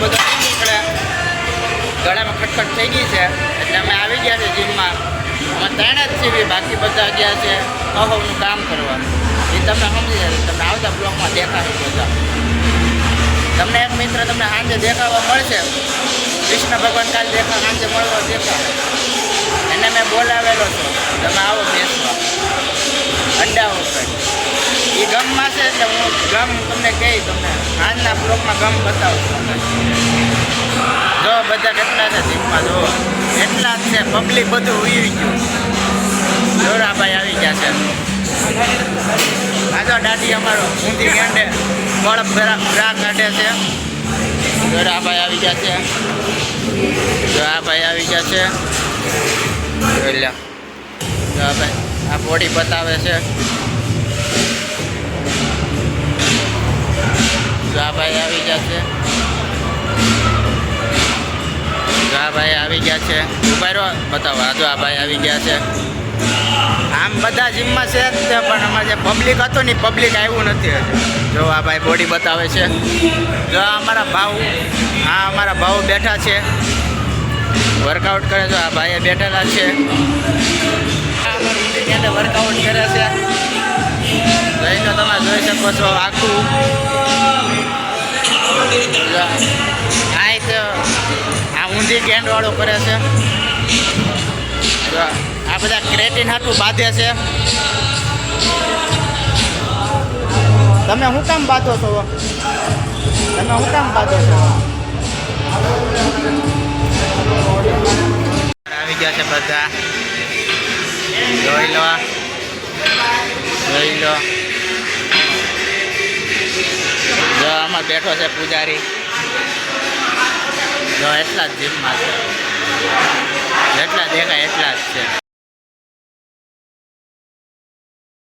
બધો નહીં નીકળે. ગળામાં ખટખટ થઈ ગઈ છે. એટલે અમે આવી ગયા છે જીમમાં. અમે ત્રણ જ સીવી બાકી બધા ગયા છે અહોનું કામ કરવાનું. એ તમે સમજી જશે તમે આવતા બ્લોકમાં દેખાડી બધા. તમને એક મિત્ર તમને સાંજે દેખાવા મળશે. કૃષ્ણ ભગવાન કાલ દેખા, સાંજે મળવા દેખા. એને મેં બોલાવેલો છો. તમે આવો બેસવા તમને કહી તમને આજના બ્લોકમાં ગમ બતાવું જો બધા કેટલા છે જીમમાં જો. એટલા જ છે પબ્લિક બધું ઉઈ ગયું. જોરાભાઈ આવી ગયા છે. આગળ દાદી અમારો ઊંધી ગાંડે બળ ગ્રાહ કાઢે છે. જોરાભાઈ આવી ગયા છે. જો આ આવી ગયા છે. જોઈ લો જોરાભાઈ, આ બોડી બતાવે છે. ભાઈ આવી ગયા છે. જો આ ભાઈ આવી ગયા છે. બતાવો, આ જો આ ભાઈ આવી ગયા છે. આમ બધા જીમમાં છે તે, પણ અમારે જે પબ્લિક હતું ને પબ્લિક આવ્યું નથી જો આ ભાઈ બોડી બતાવે છે. જો અમારા ભાવ, આ અમારા ભાવ બેઠા છે. વર્કઆઉટ કરે છે, આ ભાઈએ બેઠેલા છે. વર્કઆઉટ કરે છે. તો તમે જોઈ શકો છો આખું. આ એક, આ ઊંધી કેન્ડ વાળો કરે છે. આ બધા ક્રેટિન હાટું બાંધે છે. તમે શું કામ બાંધો છો? તમે શું કામ બાંધો છો? આવી ગયા છે બધા. જોઈ લો. જોઈ લો. જો બેઠો છે પૂજારી. જો એટલા જ જીમમાં છે. જેટલા એટલા